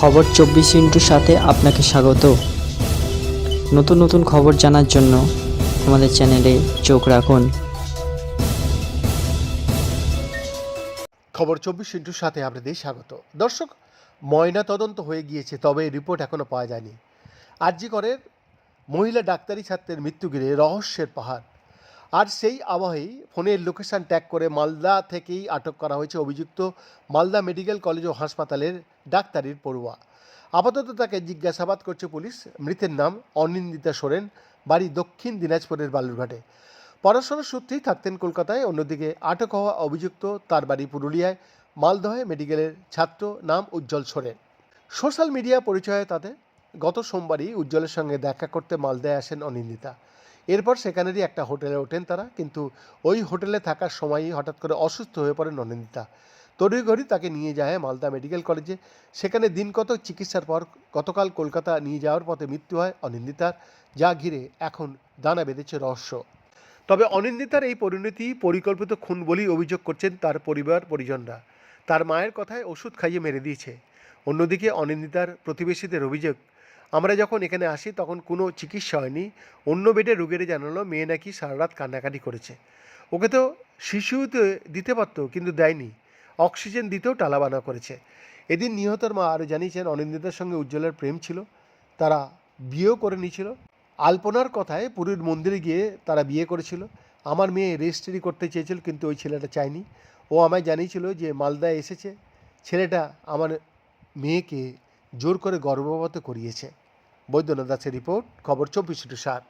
খবর চব্বিশ ইন্টুর সাথে আপনাকে স্বাগত। নতুন নতুন খবর জানার জন্য আমাদের চ্যানেলে চোখ রাখুন। খবর চব্বিশ ইন্টুর সাথে আপনাদের স্বাগত। দর্শক, ময়না তদন্ত হয়ে গিয়েছে, তবে রিপোর্ট এখনও পাওয়া যায়নি। আরজি করের মহিলা ডাক্তারি ছাত্রের মৃত্যু ঘিরে রহস্যের পাহাড়। আর সেই আবহেই ফোনের লোকেশন ট্যাগ করে মালদা থেকেই আটক করা হয়েছে অভিযুক্ত মালদা মেডিকেল কলেজ ও হাসপাতালের ডাক্তারির পড়ুয়া। আপাতত তাকে জিজ্ঞাসাবাদ করছে পুলিশ। মৃতের নাম অনিন্দিতা সোরেন, বাড়ি দক্ষিণ দিনাজপুরের বালুরঘাটে। পড়াশোনার সূত্রেই থাকতেন কলকাতায়। অন্যদিকে আটক হওয়া অভিযুক্ত তার বাড়ি পুরুলিয়ায়। মালদহে মেডিকেলের ছাত্র নাম উজ্জ্বল সোরেন। সোশ্যাল মিডিয়া পরিচয়ে তাদের গত সোমবারই উজ্জ্বলের সঙ্গে দেখা করতে মালদায় আসেন অনিন্দিতা। এরপর সেখানেরই একটা হোটেলে ওঠেন তারা। কিন্তু ওই হোটেলে থাকার সময়ই হঠাৎ করে অসুস্থ হয়ে পড়েন অনিন্দিতা। তড়িঘড়ি তাকে নিয়ে যায় মালদা মেডিকেল কলেজে। সেখানে দিন কত চিকিৎসার পর গতকাল কলকাতা নিয়ে যাওয়ার পথে মৃত্যু হয় অনিন্দিতার, যা ঘিরে এখন দানা বেঁধেছে রহস্য। তবে অনিন্দিতার এই পরিণতি পরিকল্পিত খুন বলেই অভিযোগ করছেন তার পরিবার পরিজনরা। তার মায়ের কথায় ওষুধ খাইয়ে মেরে দিয়েছে। অন্যদিকে অনিন্দিতার প্রতিবেশীদের অভিযোগ, আমরা যখন এখানে আসি তখন কোনো চিকিৎসা হয়নি। অন্য বেডে রোগীরা জানালো, মেয়ে নাকি সারা রাত কান্নাকাটি করেছে। ওকে তো শিশুতে দিতে পারতো কিন্তু দেয়নি। অক্সিজেন দিতেও টালাবানা করেছে। এদিন নিহতর মা আরও জানিয়েছেন, অনিন্দিতার সঙ্গে উজ্জ্বলের প্রেম ছিল, তারা বিয়েও করে নিয়েছিল। আলপনার কথায় পুরীর মন্দিরে গিয়ে তারা বিয়ে করেছিল। আমার মেয়ে রেজিস্ট্রি করতে চেয়েছিল, কিন্তু ওই ছেলেটা চায়নি। ও আমায় জানিয়েছিল যে মালদায় এসেছে। ছেলেটা আমার মেয়েকে জোর করে গর্ভপাত করিয়েছে। বৈদ্যনাথ দাসের রিপোর্ট, খবর চব্বিশ সাত।